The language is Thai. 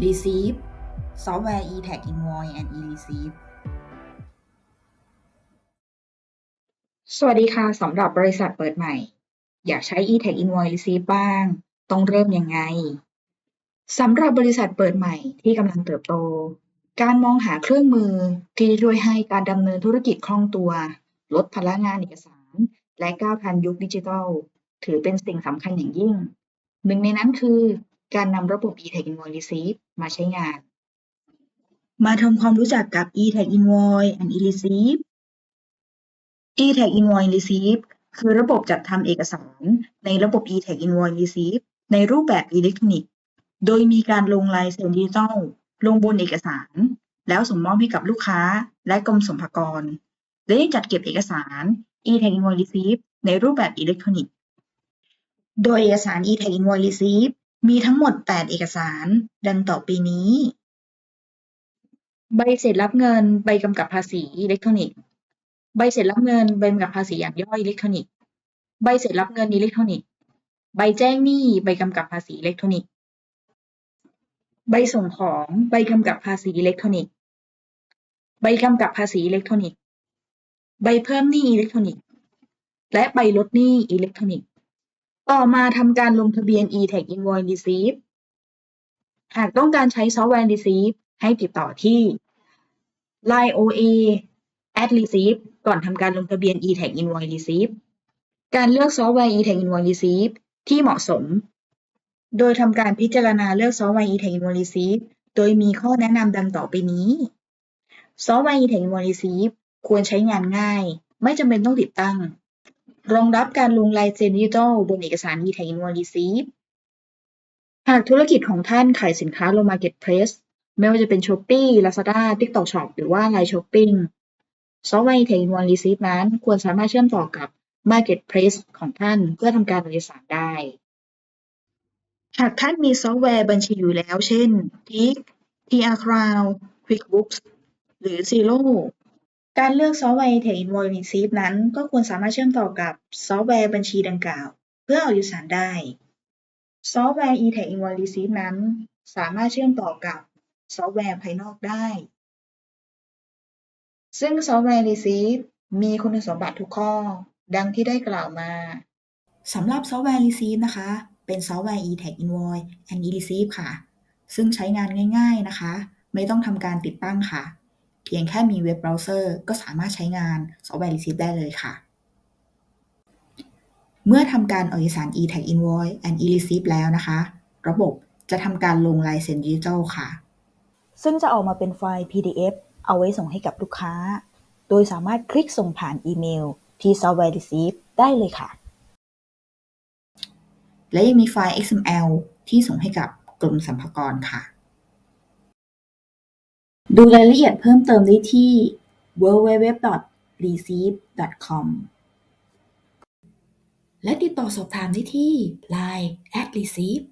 Receive ซอฟต์แวร์ e-tag invoice and e-receive สวัสดีค่ะสำหรับบริษัทเปิดใหม่ อยากใช้ e-tag invoice receive บ้าง ต้องเริ่มยังไงสำหรับบริษัทเปิดใหม่ที่กำลังเติบโต การมองหาเครื่องมือที่จะช่วยให้การดำเนินธุรกิจคล่องตัว ลดพลังงานเอกสาร และก้าวทันยุคดิจิทัล ถือเป็นสิ่งสำคัญอย่างยิ่ง หนึ่งในนั้นคือ การนำระบบ e-tag invoice receive มาใช้งาน มาทำความรู้จักกับ e-tag invoice and e-receive e-tag invoice receive คือระบบจัดทำเอกสาร ในระบบ e-tag invoice receive ในรูปแบบอิเล็กทรอนิกส์ โดยมีการลงลายเซ็นดิจิทัล ลงบนเอกสาร แล้วส่งมอบให้กับลูกค้า และกรมสรรพากร และยังจัดเก็บเอกสาร e-tag invoice receive ในรูปแบบอิเล็กทรอนิกส์ โดยเอกสาร e-tag invoice receive มีทั้งหมด 8 เอกสาร ดังต่อไปนี้ ใบเสร็จรับเงิน ใบกำกับภาษีอิเล็กทรอนิกส์ ใบเสร็จรับเงิน ใบกำกับภาษีอย่างย่อยอิเล็กทรอนิกส์ ใบเสร็จรับเงินอิเล็กทรอนิกส์ ใบแจ้งหนี้ ใบกำกับภาษีอิเล็กทรอนิกส์ ใบส่งของ ใบกำกับภาษีอิเล็กทรอนิกส์ ใบกำกับภาษีอิเล็กทรอนิกส์ ใบเพิ่มหนี้อิเล็กทรอนิกส์ และใบลดหนี้อิเล็กทรอนิกส์ ต่อมาทำการลงทะเบียน e-tag invoice receive หากต้องการใช้ซอฟต์แวร์ receive ให้ติดต่อที่ line OA at receive ก่อนทำการลงทะเบียน e-tag invoice receive การเลือกซอฟต์แวร์ e-tag invoice receive ที่เหมาะสม โดยทำการพิจารณาเลือกซอฟต์แวร์ e-tag invoice receive โดยมีข้อแนะนำดังต่อไปนี้ ซอฟต์แวร์ e-tag invoice receive ควรใช้งานง่าย ไม่จำเป็นต้องติดตั้ง รองรับการลงลายเซ็นดิจิทัลบนเอกสาร e-tag invoice receive หากธุรกิจของท่านขายสินค้าลง Marketplace ไม่ว่าจะเป็น Shopee Lazada TikTok Shop หรือว่า Line Shopping ซอฟต์แวร์ e-tag invoice receive นั้นควรสามารถเชื่อมต่อกับ Marketplace ของท่านเพื่อทำการบริษัทได้ หากท่านมีซอฟต์แวร์บัญชีอยู่แล้ว เช่น Tik TR Cloud QuickBooks หรือ Xero การเลือกซอฟต์แวร์ e-tag invoice receive นั้น ก็ควรสามารถเชื่อมต่อกับซอฟต์แวร์บัญชีดังกล่าว เพื่อออกเอกสารได้ ซอฟต์แวร์ e-tag invoice receive นั้น สามารถเชื่อมต่อกับซอฟต์แวร์ภายนอกได้ ซึ่งซอฟต์แวร์ receive มีคุณสมบัติทุกข้อ ดังที่ได้กล่าวมาสำหรับซอฟต์แวร์ receive นะคะ เป็นซอฟต์แวร์ e-tag invoice and e-receive ค่ะ ซึ่งใช้งานง่าย ๆนะคะ ไม่ต้องทำการติดตั้งค่ะ พียงแค่มีเว็บเบราว์เซอร์ก็สามารถใช้งานซอฟต์แวร์ receive ได้เลยค่ะ เมื่อทำการออกเอกสาร e-tag invoice and e-receive แล้วนะคะ ระบบจะทำการลงลายเซ็นดิจิทัลค่ะ ซึ่งจะออกมาเป็นไฟล์ PDF เอาไว้ส่งให้กับลูกค้า โดยสามารถคลิกส่งผ่านอีเมล ที่ Software Receive ได้เลยค่ะ และยังมีไฟล์ XML ที่ส่งให้กับกรมสรรพากรค่ะ ดูรายละเอียดเพิ่มเติมได้ที่ www.receive.com และติดต่อสอบถามได้ที่ line at receive